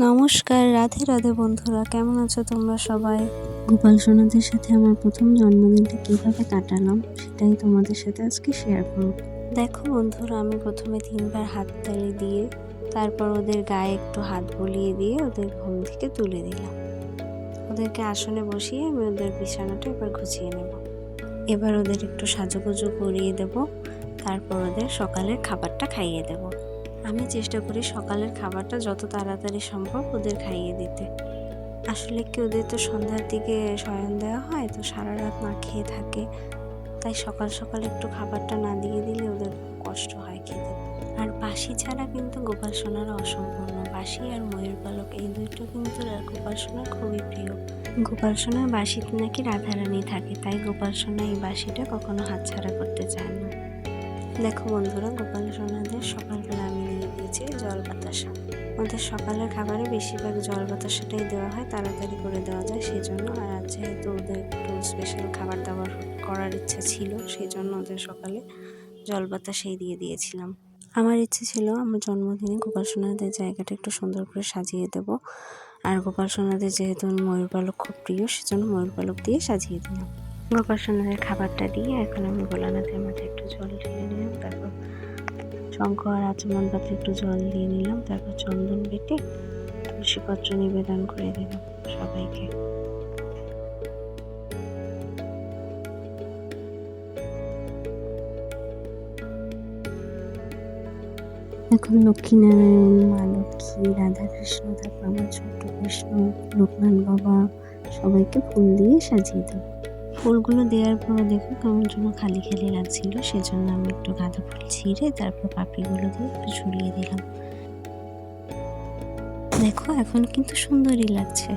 নমস্কার রাধে রাধে বন্ধুরা কেমন আছো তোমরা সবাই? গোপাল সোনাদের সাথে আমার প্রথম জন্মদিনটা কীভাবে কাটালাম সেটাই তোমাদের সাথে আজকে শেয়ার করব। দেখো বন্ধুরা আমি প্রথমে তিনবার হাত তালি দিয়ে তারপর ওদের গায়ে একটু হাত বলিয়ে দিয়ে ওদের ঘুম থেকে তুলে দিলাম। ওদেরকে আসনে বসিয়ে আমি ওদের বিছানাটা এবার গুছিয়ে নেব। এবার ওদের একটু সাজুগুজু করিয়ে দেব তারপর ওদের সকালের খাবারটা খাইয়ে দেবো। আমি চেষ্টা করি সকালের খাবারটা যত তাড়াতাড়ি সম্ভব ওদের খাইয়ে দিতে। আসলে কি ওদের তো সন্ধ্যার দিকে শয়ন দেওয়া হয়, তো সারা রাত না খেয়ে থাকে। তাই সকাল সকাল একটু খাবারটা না দিয়ে দিলে ওদের কষ্ট হয় খেতে। আর বাসি ছাড়া কিন্তু গোপাল সোনার অসম্পূর্ণ। বাসি আর ময়ূর পালক এই দুটো কিন্তু গোপাল সোনার খুবই প্রিয়। গোপাল সোনার বাসিতে নাকি রাধারানী থাকে, তাই গোপাল সোনা এই বাসিটা কখনো হাতছাড়া করতে চায় না। দেখো বন্ধুরা, গোপাল সোনাদের সকালবেলা আমি দিয়ে দিয়েছি জল বাতাসা। ওদের সকালের খাবারে বেশিরভাগ জল বাতাসাটাই দেওয়া হয়, তাড়াতাড়ি করে দেওয়া যায় সেই জন্য আর আজ যেহেতু ওদের একটু স্পেশাল খাবার দাবার করার ইচ্ছা ছিল সেই জন্য ওদের সকালে জল বাতাসাই দিয়ে দিয়েছিলাম। আমার ইচ্ছে ছিল আমার জন্মদিনে গোপাল সোনাদের জায়গাটা একটু সুন্দর করে সাজিয়ে দেব। আর গোপাল সোনাদের যেহেতু ময়ূর পালক খুব প্রিয়, সেজন্য ময়ূর পালক দিয়ে সাজিয়ে দিলাম। গোপাল সোনাদের খাবারটা দিয়ে এখন আমি মাথায় একটু জল ঢেলে নিলাম, তারপর শঙ্খ আর আচমন পাত্রে একটু জল দিয়ে নিলাম, তারপর চন্দন বেটে তুলসীপত্র নিবেদন করে দিলাম সবাইকে। এখন লক্ষ্মীনারায়ণ, মা লক্ষ্মী, রাধাকৃষ্ণ, তারপর আমার ছোট্ট কৃষ্ণ, লোকনাথ বাবা, সবাইকে ফুল দিয়ে সাজিয়ে দেবো। ফুলগুলো দেওয়ার পরে দেখো কেমন জন্য খালি খালি লাগছিল সেজন্য আমি একটু গাঁদা ফুল ছিঁড়ে তারপর পাপড়িগুলো দিয়ে একটু ছড়িয়ে দিলাম। দেখো এখন কিন্তু সুন্দরই লাগছে।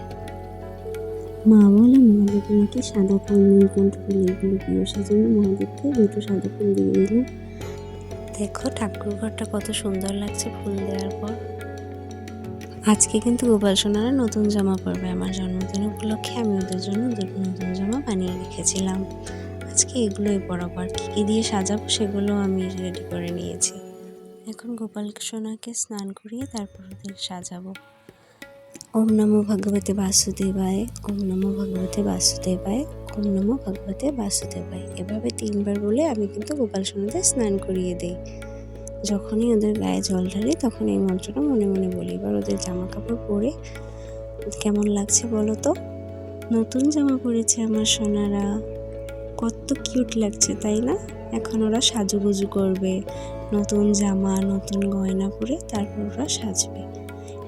মা বলে মহাদেব নাকি সাদা ফুল নীলকণ্ঠ ফুল এগুলো প্রিয় সেজন্য মহাদেবকে দুটো সাদা ফুল দিয়ে দিলাম দেখো ঠাকুর ঘরটা কত সুন্দর লাগছে ফুল দেওয়ার পর। আজকে কিন্তু গোপাল সোনারা নতুন জামা পরবে। আমার জন্মদিন উপলক্ষে আমি ওদের জন্য দুটো নতুন জামা বানিয়ে রেখেছিলাম। আজকে এগুলোই পরাবো আর কী কী দিয়ে সাজাবো সেগুলো আমি রেডি করে নিয়েছি। এখন গোপাল সোনাকে স্নান করিয়ে তারপর ওদের সাজাবো। ওম নমো ভগবতে বাসুদেবায়, ওম নমো ভগবতে বাসুদেবায়, ওম নমো ভগবতে বাসুদেবায়। এভাবে তিনবার বলে আমি কিন্তু গোপাল সোনাদের স্নান করিয়ে দিই। যখনই ওদের গায়ে জল ঢালি তখন এই মন্ত্রটা মনে মনে বলি। এবার ওদের জামা কাপড় পরে কেমন লাগছে বলো তো? নতুন জামা পরেছে আমার সোনারা। কত কিউট লাগছে, তাই না? এখন ওরা সাজুগুজু করবে, নতুন জামা, নতুন গয়না পরে তারপর ওরা সাজবে।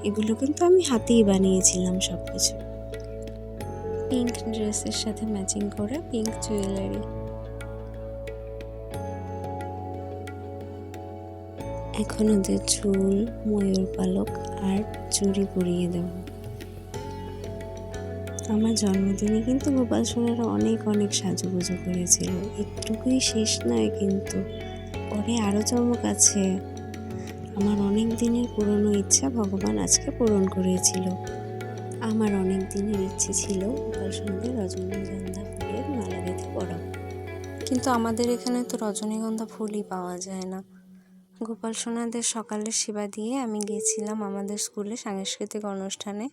এগুলো কিন্তু আমি হাতেই বানিয়েছিলাম সব কিছু পিঙ্ক ড্রেসের সাথে ম্যাচিং করা পিঙ্ক জুয়েলারি। এখন ওদের চুল, ময়ূর পালক আর চুড়ি পরিয়ে দেব। আমার জন্মদিনে কিন্তু গোপাল সোনারা অনেক অনেক সাজুগুজু করেছিল। একটুকুই শেষ নয় কিন্তু পরে আরও চমক আছে। আমার অনেক দিনের পুরনো ইচ্ছা ভগবান আজকে পূরণ করেছিল। আমার অনেক দিনের ইচ্ছে ছিল গোপাল সোনাদের রজনীগন্ধা ফুলের মালা গেঁথে পড়াবো। কিন্তু আমাদের এখানে তো রজনীগন্ধা ফুলই পাওয়া যায় না। গোপাল সোনাদের সকালের সেবা দিয়ে আমি গিয়েছিলাম আমাদের স্কুলে সাংস্কৃতিক অনুষ্ঠানে।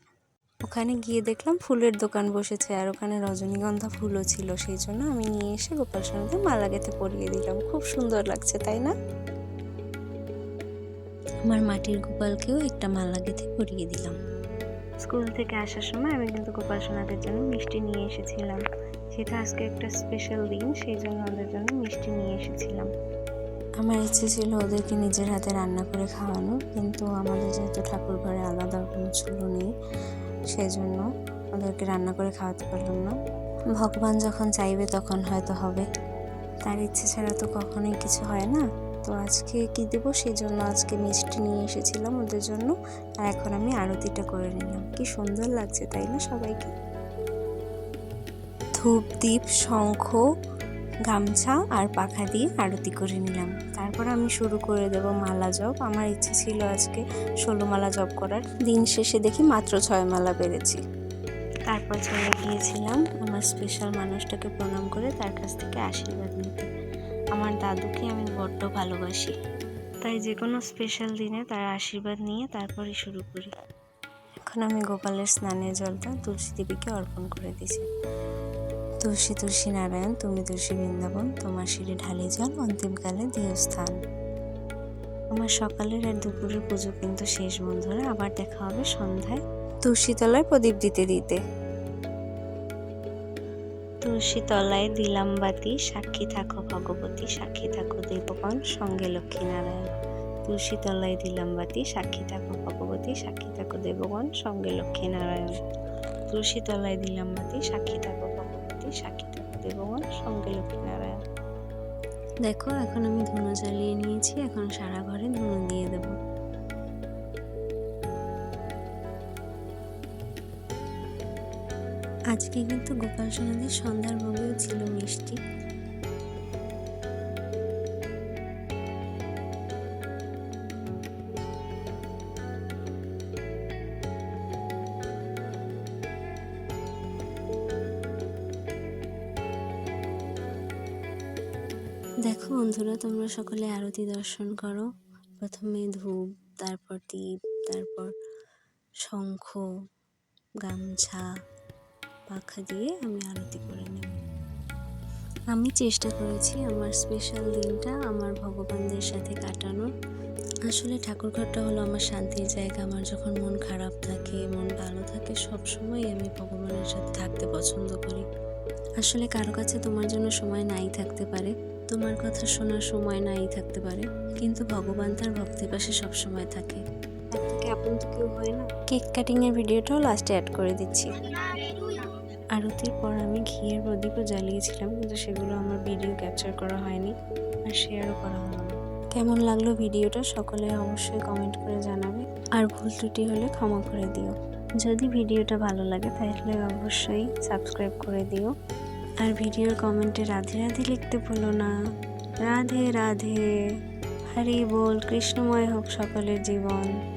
ওখানে গিয়ে দেখলাম ফুলের দোকান বসেছে আর ওখানে রজনীগন্ধা ফুলও ছিল সেই জন্য আমি নিয়ে এসে গোপাল সোনাদের মালা গেঁথে পরিয়ে দিলাম। খুব সুন্দর লাগছে তাই না? আমার মাটির গোপালকেও একটা মালা গেঁথে পরিয়ে দিলাম। স্কুল থেকে আসার সময় আমি কিন্তু গোপাল সোনাদের জন্য মিষ্টি নিয়ে এসেছিলাম। যেটা আজকে একটা স্পেশাল দিন সেই জন্য ওদের জন্য মিষ্টি নিয়ে এসেছিলাম। আমার ইচ্ছে ছিল ওদেরকে নিজের হাতে রান্না করে খাওয়ানো, কিন্তু আমাদের যেহেতু ঠাকুর ঘরে আলাদা কোনো চুলো নেই সেই জন্য ওদেরকে রান্না করে খাওয়াতে পারলাম না। ভগবান যখন চাইবে তখন হয়তো হবে। তার ইচ্ছে ছাড়া তো কখনোই কিছু হয় না। তো আজকে কি দেবো সেই জন্য আজকে মিষ্টি নিয়ে এসেছিলাম ওদের জন্য, আর এখন আমি আরতিটা করে নিলাম। কি সুন্দর লাগছে, তাই না সবাইকে? ধূপ শঙ্খ গামছা আর পাখা দিয়ে আরতি করে নিলাম। তারপর আমি শুরু করে দেব মালা জপ। আমার ইচ্ছে ছিল আজকে ষোলো মালা জপ করার। দিন শেষে দেখি মাত্র ছয় মালা পেরেছি তারপর চলে গিয়েছিলাম আমার স্পেশাল মানুষটাকে প্রণাম করে তার কাছ থেকে আশীর্বাদ নিতে। আমার দাদুকে আমি বড্ড ভালোবাসি। তাই যে কোনো স্পেশাল দিনে তার আশীর্বাদ নিয়ে তারপরই শুরু করি। এখন আমি গোপালের স্নানের জলটা তুলসী দেবীকে অর্পণ করে দিছি। তুলসী তুলসী নারায়ণ, তুমি তুলসী বৃন্দাবন, তোমার শিরে ঢালি জল অন্তিমকালে দেহস্থান স্থান আমার সকালের আর দুপুরের পুজো কিন্তু শেষ, বন্ধুরা। আবার দেখা হবে সন্ধ্যায় তুলসীতলায় প্রদীপ দিতে দিতে। তুলসী তলায় দিলাম বাতি সাক্ষী থাকো ভগবতী, সাক্ষী থাকো দেবগণ, সঙ্গে লক্ষ্মীনারায়ণ। তুলসী তলায় দিলাম বাতি সাক্ষী থাকো ভগবতী, সাক্ষী থাকো দেবগণ, সঙ্গে লক্ষ্মীনারায়ণ। তুলসী তলায় দিলাম বাতি সাক্ষী থাকো ভগবতী সাক্ষী দেবগণ সঙ্গে লক্ষ্মীনারায়ণ দেখো, এখন আমি ধুনো জ্বালিয়ে নিয়েছি, এখন সারা ঘরে ধুনো দিয়ে দেবো। আজকে কিন্তু গোপাল সোনাদের সন্ধ্যার ভোগেও ছিল মিষ্টি। দেখো বন্ধুরা, তোমরা সকলে আরতি দর্শন করো। প্রথমে ধূপ, তারপর দীপ, তারপর শঙ্খ, গামছা, পাখা দিয়ে আমি আরতি করে নেব। আমি চেষ্টা করেছি আমার স্পেশাল দিনটা আমার ভগবানদের সাথে কাটানোর। আসলে ঠাকুরঘরটা হলো আমার শান্তির জায়গা, আমার যখন মন খারাপ থাকে, মন ভালো থাকে সব সময় আমি ভগবানের সাথে থাকতে পছন্দ করি। আসলে কারও কাছে তোমার জন্য সময় নাই থাকতে পারে। তোমার কথা শোনার সময় নাই থাকতে পারে কিন্তু ভগবান তার ভক্তের পাশে সব সময় থাকে। থেকে আপন তো কেউ হয় না। কেক কাটিং এর ভিডিওটাও লাস্টে অ্যাড করে দিচ্ছি। আরতির পর আমি ঘিয়ের প্রদীপও জ্বালিয়েছিলাম কিন্তু সেগুলো আমার ভিডিও ক্যাপচার করা হয়নি আর শেয়ারও করা হলো না। কেমন লাগল ভিডিওটা সকলে অবশ্যই কমেন্ট করে জানাবে। আর ভুল ত্রুটি হলে ক্ষমা করে দিও। যদি ভিডিওটা ভালো লাগে তাহলে অবশ্যই সাবস্ক্রাইব করে দিও। আর ভিডিওর কমেন্টে রাধে রাধে লিখতে ভুলো না। রাধে রাধে। হরি বল, কৃষ্ণময় হোক সকলের জীবন।